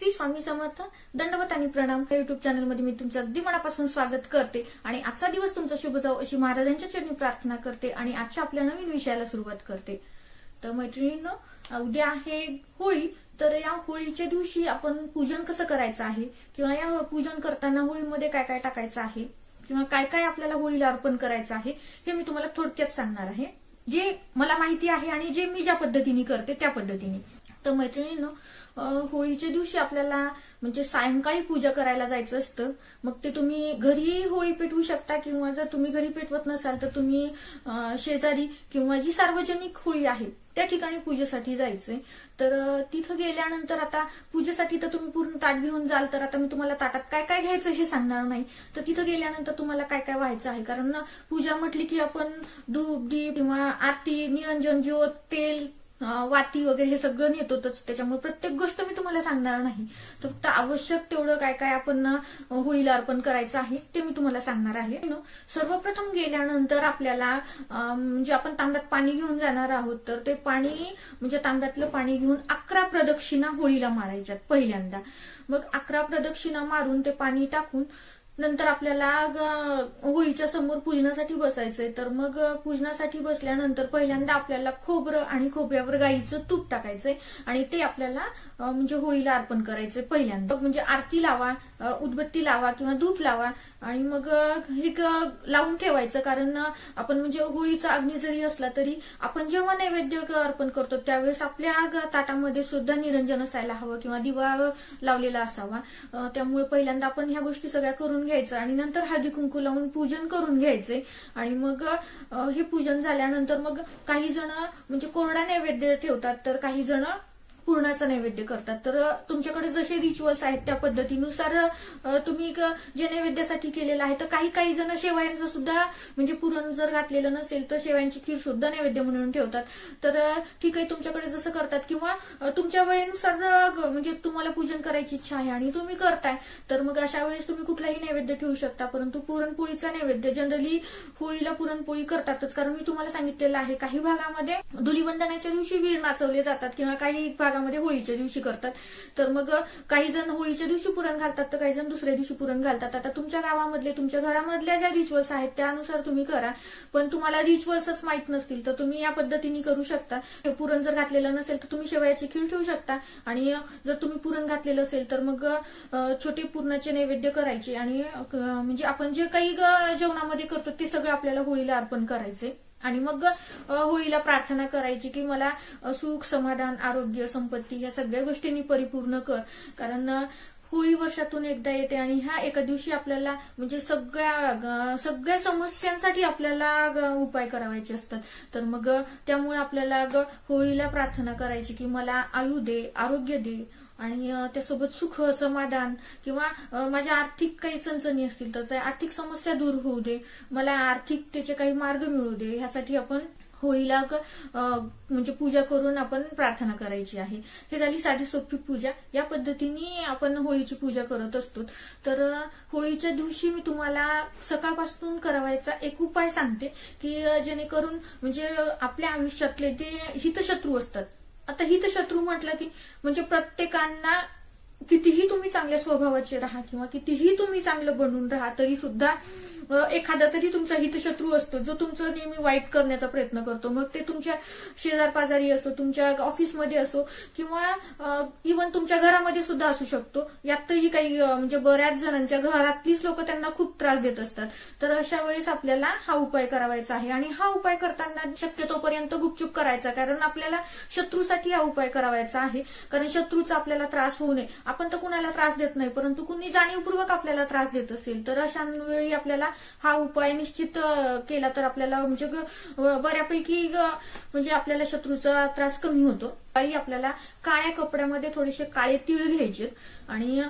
श्री स्वामी समर्थ दंडवत आणि प्रणाम. या युट्यूब चॅनलमध्ये मी तुमचं अगदी मनापासून स्वागत करते आणि आजचा दिवस तुमचा शुभ जाऊ अशी महाराजांच्या चरणी प्रार्थना करते आणि आजच्या आपल्या नवीन विषयाला सुरुवात करते. तर मैत्रिणीनं उद्या आहे होळी. तर या होळीच्या दिवशी आपण पूजन कसं करायचं आहे? किंवा या पूजन करताना होळीमध्ये काय काय टाकायचं आहे? किंवा काय काय आपल्याला होळीला अर्पण करायचं आहे? हे मी तुम्हाला थोडक्यात सांगणार आहे. जे मला माहिती आहे आणि जे मी ज्या पद्धतीने करते त्या पद्धतीने. तर मैत्रिणीनं होळीच्या दिवशी आपल्याला म्हणजे सायंकाळी पूजा करायला जायचं असतं. मग ते तुम्ही घरी होळी पेटवू शकता किंवा जर तुम्ही घरी पेटवत नसाल तर तुम्ही शेजारी किंवा जी सार्वजनिक होळी आहे त्या ठिकाणी पूजेसाठी जायचंय. तर तिथं गेल्यानंतर आता पूजेसाठी तर तुम्ही पूर्ण ताट घेऊन जाल तर आता मी तुम्हाला ताटात काय काय घ्यायचं हे सांगणार नाही. तर तिथं गेल्यानंतर तुम्हाला काय काय व्हायचं आहे? कारण पूजा म्हटली की आपण धूप दीप किंवा आरती निरंजन ज्योत तेल वाती वगैरे हे सगळं नेतोच त्याच्यामुळे प्रत्येक गोष्ट मी तुम्हाला सांगणार नाही. तर फक्त आवश्यक तेवढं काय काय आपण होळीला अर्पण करायचं आहे ते मी तुम्हाला सांगणार आहे. सर्वप्रथम गेल्यानंतर आपल्याला म्हणजे आपण तांब्यात पाणी घेऊन जाणार आहोत तर ते पाणी म्हणजे तांब्यातलं पाणी घेऊन अकरा प्रदक्षिणा होळीला मारायच्यात पहिल्यांदा. मग अकरा प्रदक्षिणा मारून ते पाणी टाकून नंतर आपल्याला होळीच्या समोर पूजनासाठी बसायचंय. तर मग पूजनासाठी बसल्यानंतर पहिल्यांदा आपल्याला खोबरं आणि खोबऱ्यावर गाईचं तूप टाकायचंय. आणि ते आपल्याला म्हणजे होळीला अर्पण करायचंय पहिल्यांदा. म्हणजे आरती लावा उदबत्ती लावा किंवा धूप लावा. आणि मग हे लावून ठेवायचं. कारण आपण म्हणजे होळीचा अग्नी जरी असला तरी आपण जेव्हा नैवेद्य अर्पण करतो त्यावेळेस आपल्या आग ताटामध्ये सुद्धा निरंजन असायला हवं किंवा दिवा लावलेला असावा. त्यामुळे पहिल्यांदा आपण ह्या गोष्टी सगळ्या करून घ्यायचं आणि नंतर हळदी कुंकू लावून पूजन करून घ्यायचे. आणि मग हे पूजन झाल्यानंतर मग काही जण म्हणजे कोरडा नैवेद्य ठेवतात तर काही जण पूर्णाचा नैवेद्य करतात. तर तुमच्याकडे जसे रिच्युअल्स आहेत त्या पद्धतीनुसार तुम्ही जे नैवेद्यासाठी केलेलं आहे तर काही काही जण शेवयांचं सुद्धा म्हणजे पुरण जर घातलेलं नसेल तर शेवयांची खीर सुद्धा नैवेद्य म्हणून ठेवतात. तर ठीक आहे तुमच्याकडे जसं करतात किंवा तुमच्या वेळेनुसार म्हणजे तुम्हाला पूजन करायची इच्छा आहे आणि तुम्ही करताय तर मग अशा वेळेस तुम्ही कुठलाही नैवेद्य ठेवू शकता. परंतु पुरणपोळीचा नैवेद्य जनरली होळीला पुरणपोळी करतातच. कारण मी तुम्हाला सांगितलेलं आहे काही भागामध्ये धुलीवंदनाच्या दिवशी वीर नाचवले जातात किंवा काही भागामध्ये होळीच्या दिवशी करतात. तर मग काही जण होळीच्या दिवशी पुरण घालतात तर काही जण दुसऱ्या दिवशी पुरण घालतात. आता तुमच्या गावामधले तुमच्या घरामधल्या ज्या रिच्युअल्स आहेत त्यानुसार तुम्ही करा. पण तुम्हाला रिच्युअल्सच माहीत नसतील तर तुम्ही या पद्धतीने करू शकता. पुरण जर घातलेलं नसेल तर तुम्ही शेवयाची खीर ठेवू शकता. आणि जर तुम्ही पुरण घातलेलं असेल तर मग छोटे पुरणाचे नैवेद्य करायचे. आणि म्हणजे आपण जे काही जेवणामध्ये करतो ते सगळं आपल्याला होळीला अर्पण करायचे. आणि मग होळीला प्रार्थना करायची की मला सुख समाधान आरोग्य संपत्ती या सगळ्या गोष्टींनी परिपूर्ण कर. कारण होळी वर्षातून एकदा येते आणि ह्या एका दिवशी आपल्याला म्हणजे सगळ्या सगळ्या समस्यांसाठी आपल्याला उपाय करावायचे असतात. तर मग त्यामुळे आपल्याला ग- होळीला प्रार्थना करायची की मला आयु दे आरोग्य दे आणि त्यासोबत सुख समाधान किंवा माझ्या आर्थिक काही चणचणी असतील तर त्या आर्थिक समस्या दूर होऊ दे. मला आर्थिक त्याचे काही मार्ग मिळू दे. ह्यासाठी आपण होळीला म्हणजे पूजा करून आपण प्रार्थना करायची आहे. हे झाली साधी सोपी पूजा. या पद्धतीने आपण होळीची पूजा करत असतो. तर होळीच्या दिवशी मी तुम्हाला सकाळपासून करावायचा एक उपाय सांगते की जेणेकरून म्हणजे आपल्या आयुष्यातले जे हितशत्रू असतात आता हितशत्रू म्हटलं की म्हणजे प्रत्येकांना कितीही तुम्ही चांगल्या स्वभावाचे राहा किंवा कितीही तुम्ही चांगलं बनून राहा तरी सुद्धा एखादा तरी तुमचा हितशत्रू असतो जो तुमचं नेहमी वाईट करण्याचा प्रयत्न करतो. मग ते तुमच्या शेजार पाजारी असो तुमच्या ऑफिसमध्ये असो किंवा इवन तुमच्या घरामध्ये सुद्धा असू शकतो. यातही काही म्हणजे बऱ्याच जणांच्या घरातलीच लोक त्यांना खूप त्रास देत असतात. तर अशा वेळेस आपल्याला हा उपाय करावायचा आहे. आणि हा उपाय करताना शक्यतोपर्यंत गुपचूप करायचा कारण आपल्याला शत्रूसाठी हा उपाय करावायचा आहे. कारण शत्रूचा आपल्याला त्रास होऊ नये. आपण तर कुणाला त्रास देत नाही परंतु कुणी जाणीवपूर्वक आपल्याला त्रास देत असेल तर अशा वेळी आपल्याला हा उपाय निश्चित केला तर आपल्याला म्हणजे बऱ्यापैकी म्हणजे आपल्याला शत्रूचा त्रास कमी होतो. आणि आपल्याला काळ्या कपड्यामध्ये थोडेसे काळे तीळ घ्यायचे आणि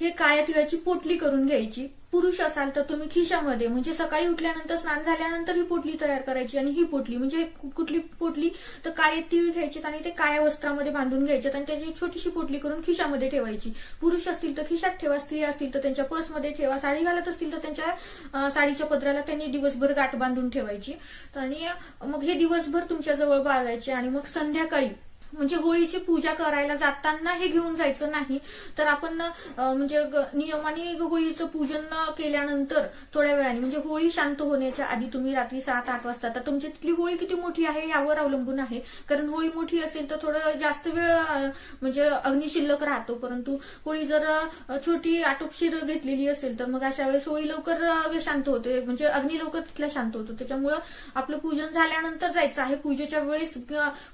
हे काळ्या तिळाची पोटली करून घ्यायची. पुरुष असाल तर तुम्ही खिशामध्ये म्हणजे सकाळी उठल्यानंतर स्नान झाल्यानंतर ही पोटली तयार करायची आणि ही पोटली म्हणजे कुठली पोटली तर काळे तीळ घ्यायचे आणि ते काळ्या वस्त्रामध्ये बांधून घ्यायचे आणि त्याची छोटीशी पोटली करून खिशामध्ये ठेवायची. पुरुष असतील तर खिशात ठेवा स्त्री असतील तर त्यांच्या पर्समध्ये ठेवा साडी घालत असतील तर त्यांच्या साडीच्या पदराला त्यांनी दिवसभर गाठ बांधून ठेवायची. आणि मग हे दिवसभर तुमच्या जवळ बाळगायचे आणि मग संध्याकाळी म्हणजे होळीची पूजा करायला जाताना हे घेऊन जायचं नाही. तर आपण म्हणजे नियमाने होळीचं पूजन केल्यानंतर थोड्या वेळाने म्हणजे होळी शांत होण्याच्या आधी तुम्ही रात्री सात आठ वाजता तर तुमची तिथली होळी किती मोठी आहे यावर अवलंबून आहे. कारण होळी मोठी असेल तर थोडं जास्त वेळ म्हणजे अग्निशिल्लक राहतो. परंतु होळी जर छोटी आटोपशीर घेतलेली असेल तर मग अशा वेळेस होळी लवकर शांत होते. म्हणजे अग्नी लवकर तिथला शांत होतो. त्याच्यामुळं आपलं पूजन झाल्यानंतर जायचं आहे. पूजेच्या वेळेस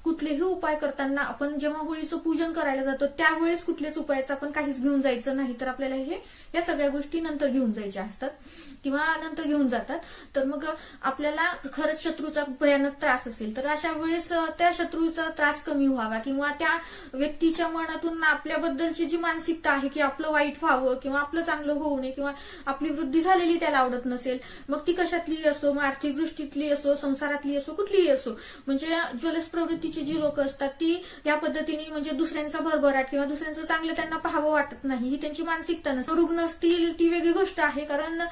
कुठलेही उपाय करताना आपण जेव्हा होळीचं पूजन करायला जातो त्यावेळेस कुठल्याच उपायाचं आपण काहीच घेऊन जायचं नाही. तर आपल्याला हे या सगळ्या गोष्टी नंतर घेऊन जायच्या असतात. किंवा नंतर घेऊन जातात. तर मग आपल्याला खरंच शत्रूचा भयानक त्रास असेल तर अशा वेळेस त्या शत्रूचा त्रास कमी व्हावा. किंवा त्या व्यक्तीच्या मनातून आपल्याबद्दलची जी मानसिकता आहे की आपलं वाईट व्हावं किंवा आपलं चांगलं होऊ नये किंवा आपली वृद्धी झालेली त्याला आवडत नसेल मग ती कशातली असो मग आर्थिक दृष्टीतली असो संसारातली असो कुठलीही असो म्हणजे ज्वलस प्रवृत्तीची जी लोक असतात ती या पद्धतीने म्हणजे दुसऱ्यांचा भरभराट किंवा दुसऱ्यांचं चांगलं त्यांना पाहावं वाटत नाही. ही त्यांची मानसिकता नसते. रुग्ण असतील ती वेगळी गोष्ट आहे. कारण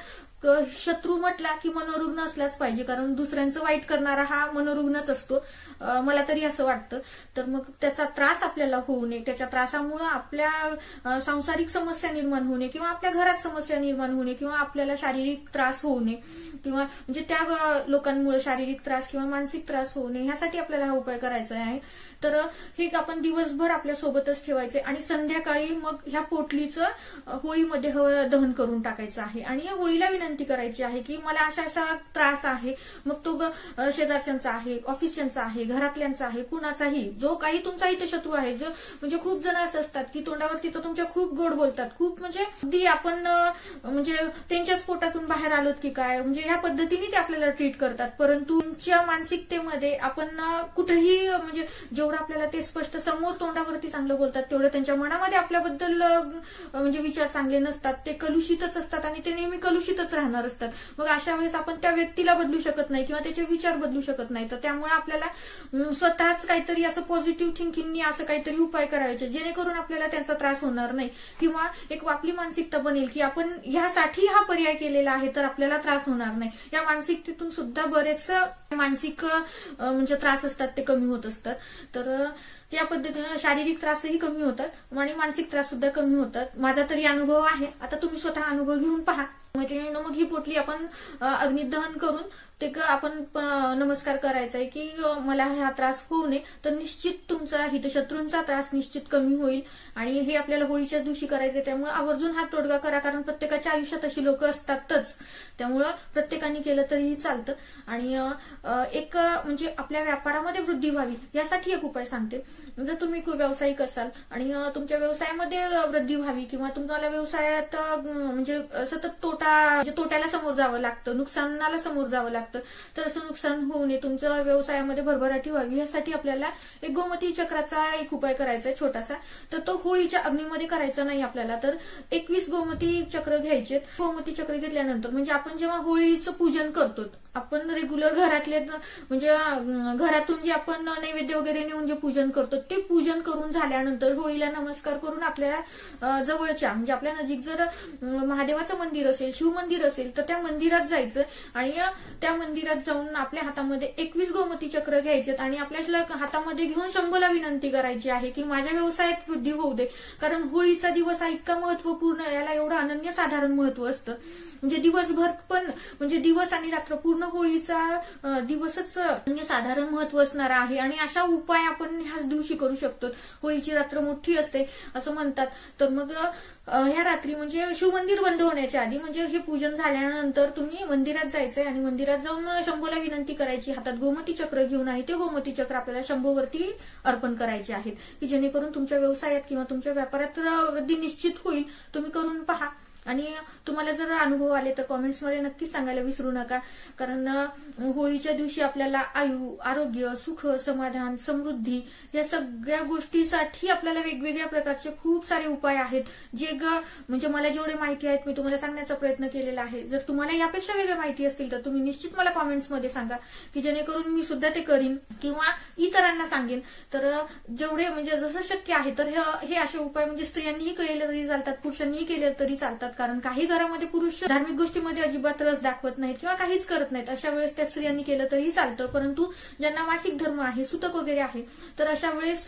शत्रू म्हटला की मनोरुग्ण असलाच पाहिजे कारण दुसऱ्यांचं वाईट करणारा हा मनोरुग्णच असतो. मला तरी असं वाटतं. तर मग त्याचा त्रास आपल्याला होऊ नये. त्याच्या त्रासामुळे आपल्या सांसारिक समस्या निर्माण होऊ नये किंवा आपल्या घरात समस्या निर्माण होऊ नये किंवा आपल्याला शारीरिक त्रास होऊ नये किंवा म्हणजे त्या लोकांमुळे शारीरिक त्रास किंवा मानसिक त्रास होऊ नये ह्यासाठी आपल्याला हा उपाय करायचा आहे. तर हे आपण दिवसभर आपल्या सोबतच ठेवायचे आणि संध्याकाळी मग ह्या पोटलीचं होळीमध्ये हवं दहन करून टाकायचं आहे. आणि या होळीला विनंती करायची आहे की मला अशा अशा त्रास आहे मग तो ग- शेजारच्यांचा आहे ऑफिसच्यांचा आहे घरातल्यांचा आहे कुणाचाही जो काही तुमचा इथे शत्रू आहे जो म्हणजे खूप जण असं असतात की तोंडावरती तर तुमच्या खूप गोड बोलतात खूप म्हणजे अगदी आपण म्हणजे त्यांच्याच पोटातून बाहेर आलोत की काय म्हणजे ह्या पद्धतीने ते आपल्याला ट्रीट करतात. परंतु तुमच्या मानसिकतेमध्ये आपण कुठेही म्हणजे जेवढं आपल्याला ते स्पष्ट समोर तोंडावरती चांगलं बोलतात तेवढं त्यांच्या मनामध्ये आपल्याबद्दल म्हणजे विचार चांगले नसतात ते कलुषितच असतात आणि ते नेहमी कलुषितच राहतात. राहणार असतात. मग अशा वेळेस आपण त्या व्यक्तीला बदलू शकत नाही किंवा त्याचे विचार बदलू शकत नाही. तर त्यामुळे आपल्याला स्वतःच काहीतरी असं पॉझिटिव्ह थिंकिंगनी असं काहीतरी उपाय करायचे जेणेकरून आपल्याला त्यांचा त्रास होणार नाही. किंवा एक आपली मानसिकता बनेल की आपण ह्यासाठी हा पर्याय केलेला आहे तर आपल्याला त्रास होणार नाही. या मानसिकतेतून सुद्धा बरेच मानसिक म्हणजे त्रास असतात ते कमी होत असतात. तर या पद्धतीनं शारीरिक त्रासही कमी होतात आणि मानसिक त्रास सुद्धा कमी होतात. माझा तरी अनुभव आहे. आता तुम्ही स्वतः अनुभव घेऊन पहा. मैत्रिणीनं मग ही पोटली आपण अग्निदहन करून ते क- आपण प- नमस्कार करायचा आहे की मला हा त्रास होऊ नये तर निश्चित तुमचा हितशत्रूंचा त्रास निश्चित कमी होईल. आणि हे आपल्याला होळीच्याच दिवशी करायचे त्यामुळे आवर्जून हा तोडगा करा कारण प्रत्येकाच्या आयुष्यात अशी लोक असतातच. त्यामुळं प्रत्येकाने केलं तरीही चालतं. आणि एक म्हणजे आपल्या व्यापारामध्ये वृद्धी व्हावी यासाठी एक उपाय सांगते. जर तुम्ही खूप व्यावसायिक असाल आणि तुमच्या व्यवसायामध्ये वृद्धी व्हावी किंवा तुम्हाला व्यवसायात म्हणजे सतत तोटा म्हणजे तोट्याला समोर जावं लागतं नुकसानाला समोर जावं लागतं तर असं नुकसान होऊ नये. तुमच्या व्यवसायामध्ये भरभराटी व्हावी. यासाठी आपल्याला एक गोमती चक्राचा एक उपाय करायचा आहे छोटासा. तर तो होळीच्या अग्नीमध्ये करायचा नाही आपल्याला. तर एकवीस गोमती चक्र घ्यायचे. गोमती चक्र घेतल्यानंतर म्हणजे आपण जेव्हा होळीचं पूजन करतो आपण रेग्युलर घरातले म्हणजे घरातून जे आपण नैवेद्य वगैरे नेऊन जे पूजन करतो ते पूजन करून झाल्यानंतर होळीला नमस्कार करून आपल्या जवळच्या म्हणजे आपल्या नजीक जर महादेवाचं मंदिर असेल शिव मंदिर असेल तर त्या मंदिरात जायचं. आणि त्या त्या मंदिरात जाऊन आपल्या हातामध्ये एकवीस गोमती चक्र घ्यायचे आणि आपल्या हातामध्ये घेऊन शंभूला विनंती करायची आहे की माझ्या व्यवसायात वृद्धी होऊ दे. कारण होळीचा दिवस हा इतका महत्त्वपूर्ण याला एवढं अनन्य साधारण महत्त्व असतं. म्हणजे दिवसभर पण म्हणजे दिवस आणि रात्र पूर्ण होळीचा दिवसच म्हणजे साधारण महत्त्व असणारा आहे. आणि अशा उपाय आपण ह्याच दिवशी करू शकतो. होळीची रात्र मोठी असते असं म्हणतात. तर मग ह्या रात्री म्हणजे शिवमंदिर बंद होण्याच्या आधी म्हणजे हे पूजन झाल्यानंतर तुम्ही मंदिरात जायचंय आणि मंदिरात जाऊन शंभूला विनंती करायची हातात गोमती चक्र घेऊन आणि ते गोमती चक्र आपल्याला शंभूवरती अर्पण करायचे आहेत. की जेणेकरून तुमच्या व्यवसायात किंवा तुमच्या व्यापारात वृद्धी निश्चित होईल तुम्ही करून पहा. आणि तुम्हाला जर अनुभव आले तर कॉमेंट्समध्ये नक्कीच सांगायला विसरू नका. कारण होळीच्या दिवशी आपल्याला आयु आरोग्य सुख समाधान समृद्धी या सगळ्या गोष्टीसाठी आपल्याला वेगवेगळ्या प्रकारचे खूप सारे उपाय आहेत. जे ग म्हणजे मला जेवढे माहिती आहेत मी तुम्हाला सांगण्याचा प्रयत्न केलेला आहे. जर तुम्हाला यापेक्षा वेगळ्या माहिती असतील तर तुम्ही निश्चित मला कॉमेंट्समध्ये सांगा की जेणेकरून मी सुद्धा ते करीन किंवा इतरांना सांगेन. तर जेवढे म्हणजे जसं शक्य आहे तर हे हे असे उपाय म्हणजे स्त्रियांनीही केले तरी चालतात पुरुषांनीही केले तरी चालतात. कारण काही घरामध्ये पुरुष धार्मिक गोष्टीमध्ये अजिबात रस दाखवत नाहीत किंवा काहीच करत नाहीत. अशा वेळेस त्या स्त्रियांनी केलं तरी चालतं. परंतु ज्यांना मासिक धर्म आहे सुतक वगैरे आहे तर अशा वेळेस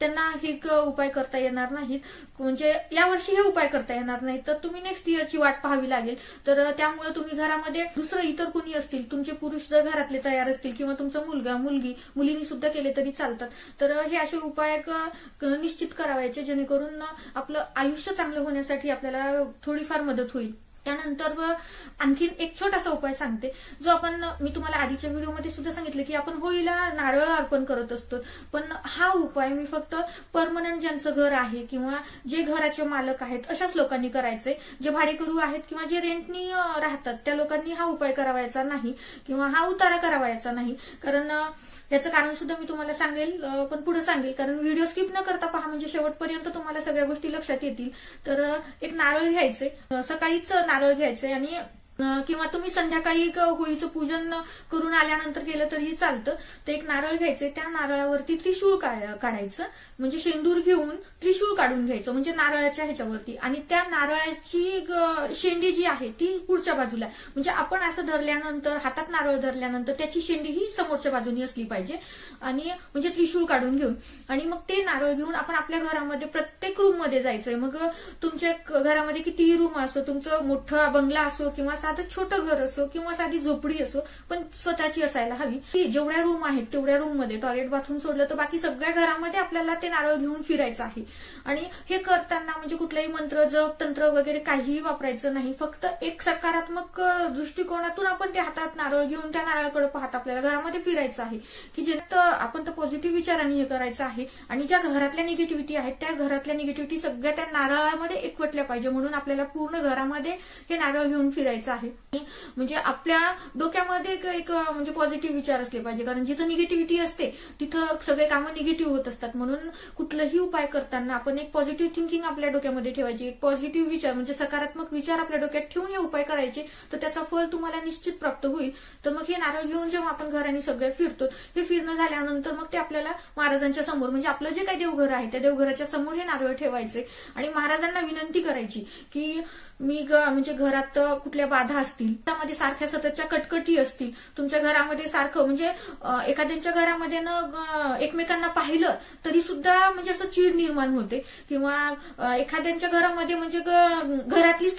त्यांना हे उपाय करता येणार नाहीत. म्हणजे यावर्षी हे उपाय करता येणार नाहीत. तर तुम्ही नेक्स्ट इयरची वाट पाहावी लागेल. तर त्यामुळे तुम्ही घरामध्ये दुसरं इतर कुणी असतील तुमचे पुरुष जर घरातले तयार असतील किंवा तुमचा मुलगा मुलगी मुलींनी सुद्धा केले तरी चालतात. तर हे असे उपाय निश्चित करावायचे जेणेकरून आपलं आयुष्य चांगलं होण्यासाठी आपल्याला थोडीफार मदत होईल. त्यानंतर आणखीन एक छोटासा उपाय सांगते. जो आपण मी तुम्हाला आधीच्या व्हिडिओमध्ये सुद्धा सांगितलं की आपण होळीला नारळ अर्पण करत असतो. पण हा उपाय मी फक्त परमनंट ज्यांचं घर आहे किंवा जे घराचे मालक आहेत अशाच लोकांनी करायचे. जे भाडेकरू आहेत किंवा जे रेंटनी राहतात त्या लोकांनी हा उपाय करावायचा नाही किंवा हा उतारा करावायचा नाही. कारण याचं कारण सुद्धा मी तुम्हाला सांगेल पण पुढे सांगेल. कारण व्हिडिओ स्किप न करता पहा म्हणजे शेवटपर्यंत तुम्हाला सगळ्या गोष्टी लक्षात येतील. तर एक नारळ घ्यायचे सकाळीच नारळ घ्यायचे आणि किंवा तुम्ही संध्याकाळी एक होळीचं पूजन करून आल्यानंतर केलं तरीही चालतं. तर एक नारळ घ्यायचे त्या नारळावरती त्रिशूळ काढायचं. म्हणजे शेंदूर घेऊन त्रिशूळ काढून घ्यायचं. म्हणजे नारळाच्या ह्याच्यावरती. आणि त्या नारळाची शेंडी जी आहे ती पुढच्या बाजूला. म्हणजे आपण असं धरल्यानंतर हातात नारळ धरल्यानंतर त्याची शेंडी ही समोरच्या बाजूनी असली पाहिजे. आणि म्हणजे त्रिशूळ काढून घेऊन. आणि मग ते नारळ घेऊन आपण आपल्या घरामध्ये प्रत्येक रूममध्ये जायचंय. मग तुमच्या घरामध्ये कितीही रूम असो तुमचं मोठं बंगला असो किंवा साधं छोटं घर असो किंवा साधी झोपडी असो पण स्वतःची असायला हवी. की जेवढ्या रूम आहेत तेवढ्या रूममध्ये टॉयलेट बाथरूम सोडलं तर बाकी सगळ्या घरामध्ये आपल्याला ते नारळ घेऊन फिरायचं आहे. आणि हे करताना म्हणजे कुठलाही मंत्र जप तंत्र वगैरे काहीही वापरायचं नाही. फक्त एक सकारात्मक दृष्टिकोनातून आपण ते हातात नारळ घेऊन त्या नारळाकडे पाहत आपल्याला घरामध्ये फिरायचं आहे. की जे आपण तर पॉझिटिव्ह विचारांनी हे करायचं आहे. आणि ज्या घरातल्या निगेटिव्हिटी आहेत त्या घरातल्या निगेटिव्हिटी सगळ्या त्या नारळामध्ये एकवटल्या पाहिजे. म्हणून आपल्याला पूर्ण घरामध्ये हे नारळ घेऊन फिरायचं आहे. आहे. म्हणजे आपल्या डोक्यामध्ये एक- म्हणजे पॉझिटिव्ह विचार असले पाहिजे. कारण जिथं निगेटिव्हिटी असते तिथं सगळे कामं निगेटिव्ह होत असतात. म्हणून कुठलंही उपाय करताना आपण एक पॉझिटिव्ह थिंकिंग आपल्या डोक्यामध्ये ठेवायची. एक पॉझिटिव्ह विचार म्हणजे सकारात्मक विचार आपल्या डोक्यात ठेवून हे उपाय करायचे तर त्याचा फल तुम्हाला निश्चित प्राप्त होईल. तर मग हे नारळ घेऊन जेव्हा आपण घराने सगळे फिरतो हे फिरणं झाल्यानंतर मग ते आपल्याला महाराजांच्या समोर म्हणजे आपलं जे काही देवघर आहे त्या देवघराच्या समोर हे नारळ ठेवायचे. आणि महाराजांना विनंती करायची की मी म्हणजे घरात कुठल्या बाधा असतील त्यामध्ये सारख्या सततच्या कटकटी असतील तुमच्या घरामध्ये सारखं म्हणजे एखाद्यांच्या घरामध्ये न एकमेकांना पाहिलं तरी सुद्धा म्हणजे असं चीड निर्माण होते. किंवा एखाद्यांच्या घरामध्ये म्हणजे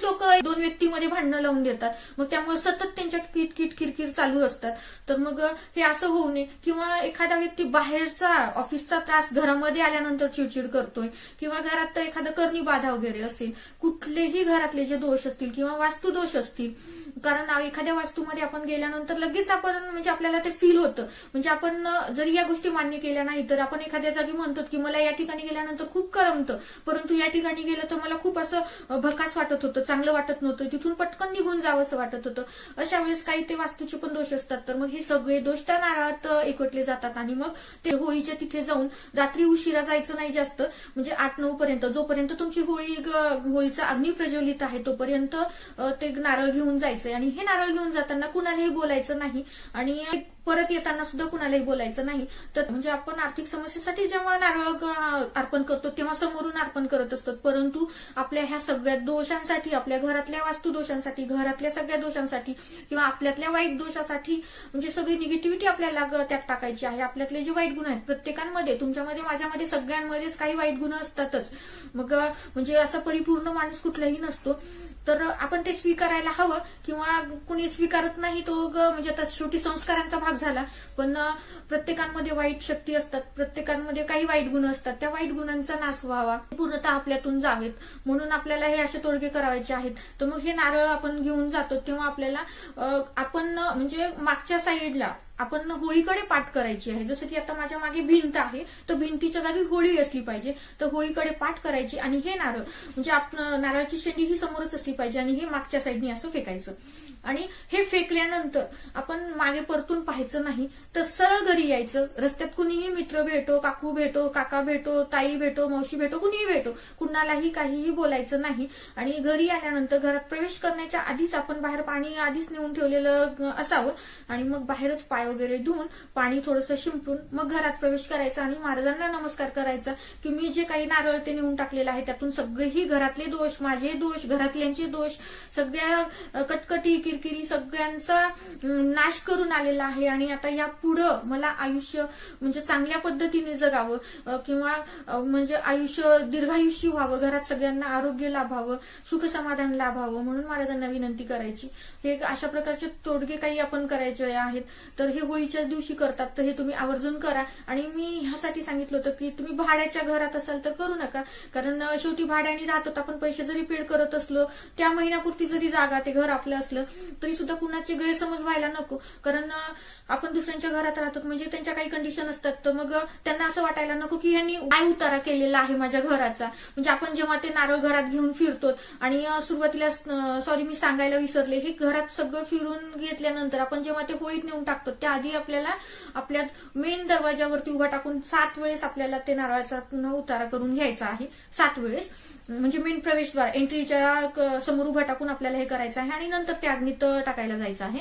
लोक दोन व्यक्तीमध्ये भांडणं लावून देतात. मग त्यामुळे सतत त्यांच्या किटकिट किरकिर चालू असतात. तर मग हे असं होऊ नये. किंवा एखादा व्यक्ती बाहेरचा ऑफिसचा त्रास घरामध्ये आल्यानंतर चिडचिड करतोय. किंवा घरात एखादं करणी बाधा वगैरे असेल कुठलेही घरातले जे दोष असतील किंवा वास्तू दोष असतील कारण एखाद्या वास्तूमध्ये आपण गेल्यानंतर लगेच आपण म्हणजे आपल्याला ते फील होतं. म्हणजे आपण जरी या गोष्टी मान्य केल्या नाही तर आपण एखाद्या जागी म्हणतो की मला या ठिकाणी गेल्यानंतर खूप करमतं. परंतु या ठिकाणी गेलं तर मला खूप असं भकास वाटत होतं. चांगलं वाटत नव्हतं. तिथून पटकन निघून जावं असं वाटत होतं. अशा वेळेस काही ते वास्तूचे पण दोष असतात. तर मग हे सगळे दोष त्या नारळात एकवटले जातात. आणि मग ते होळीच्या तिथे जाऊन रात्री उशिरा जायचं नाही जास्त. म्हणजे आठ नऊ पर्यंत. जोपर्यंत तुमची होळी होळीचा अग्नी प्रज्वलित आहे तोपर्यंत ते नारळ घेऊन जायचंय. आणि हे नारळ घेऊन जाताना कुणालाही बोलायचं नाही. आणि परत येताना सुद्धा कुणालाही बोलायचं नाही. तर म्हणजे आपण आर्थिक समस्येसाठी जेव्हा नारळ अर्पण करतो तेव्हा समोरून अर्पण करत असतो परंतु आपल्या ह्या सगळ्या दोषांसाठी आपल्या घरातल्या वास्तू दोषांसाठी घरातल्या सगळ्या दोषांसाठी किंवा आपल्यातल्या वाईट दोषासाठी म्हणजे सगळी निगेटिव्हिटी आपल्याला त्यात टाकायची आहे. आपल्यातले जे वाईट गुण आहेत प्रत्येकांमध्ये तुमच्यामध्ये माझ्यामध्ये सगळ्यांमध्येच काही वाईट गुण असतातच. मग म्हणजे असा परिपूर्ण माणूस कुठलाही नसतो. तर आपण ते स्वीकारायला हवं किंवा कुणी स्वीकारत नाही तो ग- म्हणजे आता शेवटी संस्कारांचा भाग झाला. पण प्रत्येकांमध्ये वाईट शक्ती असतात. प्रत्येकांमध्ये काही वाईट गुण असतात. त्या वाईट गुणांचा नाश व्हावा. पूर्णतः आपल्यातून जावेत. म्हणून आपल्याला हे असे तोडगे करायचे आहेत. तर मग हे नारळ आपण घेऊन जातो तेव्हा आपल्याला आपण म्हणजे मागच्या साईडला आपण होळीकडे पाठ करायची आहे. जसं की आता माझ्या मागे भिंत आहे. तर भिंतीच्या जागी होळी असली पाहिजे. तर होळीकडे पाठ करायची आणि हे नारळ म्हणजे आपण नारळाची शेंडी ही समोरच असली पाहिजे आणि हे मागच्या साईडनी असं फेकायचं. आणि हे फेकल्यानंतर आपण मागे परतून पाहायचं नाही तर सरळ घरी यायचं. रस्त्यात कुणीही मित्र भेटो काकू भेटो काका भेटो ताई भेटो मावशी भेटो कुणीही भेटो कुणालाही काहीही बोलायचं नाही. आणि घरी आल्यानंतर घरात प्रवेश करण्याच्या आधीच आपण बाहेर पाणी आधीच नेऊन ठेवलेलं असावं. आणि मग बाहेरच पाय वगैरे धुवून पाणी थोडंसं शिंपून मग घरात प्रवेश करायचा आणि महाराजांना नमस्कार करायचा की मी जे काही नारळ ते नेऊन टाकलेलं आहे त्यातून सगळेही घरातले दोष माझे दोष घरातल्यांचे दोष सगळ्या कटकटी किरकिरी सगळ्यांचा नाश करून आलेला आहे. आणि आता या पुढं मला आयुष्य म्हणजे चांगल्या पद्धतीने जगावं किंवा म्हणजे आयुष्य दीर्घायुष्य व्हावं घरात सगळ्यांना आरोग्य लाभावं सुख समाधान लाभावं म्हणून महाराजांना विनंती करायची. हे अशा प्रकारचे तोडगे काही आपण करायचे आहेत. तर हे होळीच्याच दिवशी करतात तर हे तुम्ही आवर्जून करा. आणि मी ह्यासाठी सांगितलं होतं की तुम्ही भाड्याच्या घरात असाल तर करू नका. कारण शेवटी भाड्याने राहतो आपण पैसे जरी पेड करत असलो त्या महिन्यापुरती जरी जागा ते घर आपलं असलं तरी सुद्धा कुणाचे गैरसमज व्हायला नको. कारण आपण दुसऱ्यांच्या घरात राहतो म्हणजे त्यांच्या काही कंडिशन असतात. तर मग त्यांना असं वाटायला नको की यांनी काय उतारा केलेला आहे माझ्या घराचा. म्हणजे आपण जेव्हा ते नारळ घरात घेऊन फिरतो आणि सुरुवातीला सॉरी मी सांगायला विसरले. हे घरात सगळं फिरून घेतल्यानंतर आपण जेव्हा ते होळीत नेऊन टाकतो त्याआधी आपल्याला आपल्या मेन दरवाजावरती उभा टाकून सात वेळेस आपल्याला ते नारळाचा पुन्हा उतारा करून घ्यायचा आहे. सात वेळेस. म्हणजे मेन प्रवेशद्वार एंट्रीच्या समोर उभा टाकून आपल्याला हे करायचं आहे आणि नंतर ते अग्नीत टाकायला जायचं आहे.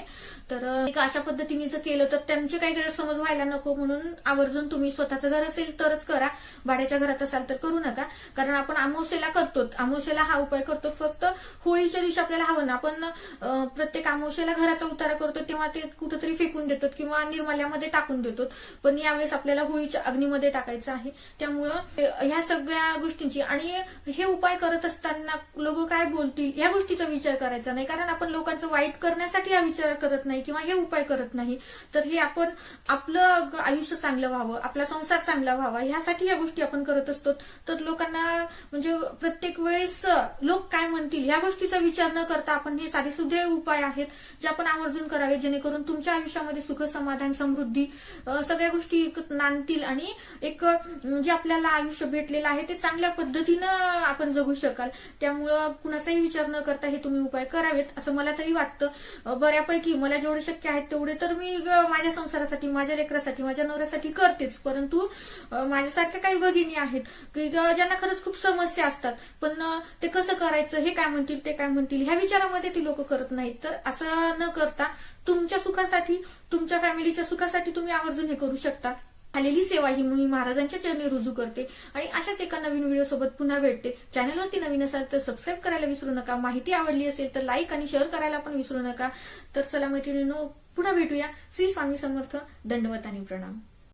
तर एक अशा पद्धतीने जर केलं तर त्यांचे काही गैरसमज व्हायला नको म्हणून आवर्जून तुम्ही स्वतःचं घर असेल तरच करा. भाड्याच्या घरात असाल तर करू नका. कारण आपण अमावस्येला करतो अमावस्येला हा उपाय करतो फक्त होळीच्या दिवशी आपल्याला हवं ना. आपण प्रत्येक अमावस्येला घराचा उतारा करतो तेव्हा ते कुठेतरी फेकून देतात किंवा निर्मल्यामध्ये टाकून देतो पण यावेळेस आपल्याला होळीच्या अग्नीमध्ये टाकायचं आहे. त्यामुळं ह्या सगळ्या गोष्टींची आणि हे उपाय करत असताना लोक काय बोलतील? या गोष्टीचा विचार करायचा नाही. कारण आपण लोकांचं वाईट करण्यासाठी हा विचार करत नाही किंवा हे उपाय करत नाही. तर हे आपण आपलं आयुष्य चांगलं व्हावं आपला संसार चांगला व्हावा ह्यासाठी या गोष्टी आपण करत असतो. तर लोकांना म्हणजे प्रत्येक वेळेस लोक काय म्हणतील? ह्या गोष्टीचा विचार न करता आपण हे साधे सुधे उपाय आहेत जे आपण आवर्जून करावे जेणेकरून तुमच्या आयुष्यामध्ये सुख समाधान समृद्धी सगळ्या गोष्टी नांदतील आणि एक जे आपल्याला आयुष्य भेटलेलं आहे ते चांगल्या पद्धतीनं आपण जगू शकाल. त्यामुळं कुणाचाही विचार न करता हे तुम्ही उपाय करावेत असं मला तरी वाटतं. बऱ्यापैकी मला जेवढे शक्य आहेत तेवढे तर मी माझ्या संसारासाठी माझ्या लेकरासाठी माझ्या नवऱ्यासाठी करतेच. परंतु माझ्यासारख्या काही भगिनी आहेत की ग- ज्यांना खरंच खूप समस्या असतात. पण ते कसं करायचं हे काय म्हणतील ते काय म्हणतील ह्या विचारामध्ये ती लोक करत नाहीत. तर असं न करता तुमच्या सुखासाठी तुमच्या फॅमिलीच्या सुखासाठी तुम्ही आवर्जून हे करू शकता. आलेली सेवा ही मी महाराजांच्या चरणी रुजू करते आणि अशाच एका नवीन व्हिडिओ सोबत पुन्हा भेटते. चॅनलवरती नवीन असाल तर सबस्क्राईब करायला विसरू नका. माहिती आवडली असेल तर लाईक आणि शेअर करायला पण विसरू नका. तर चला मैत्रिणीनो पुन्हा भेटूया. श्री स्वामी समर्थ दंडवत आणि प्रणाम.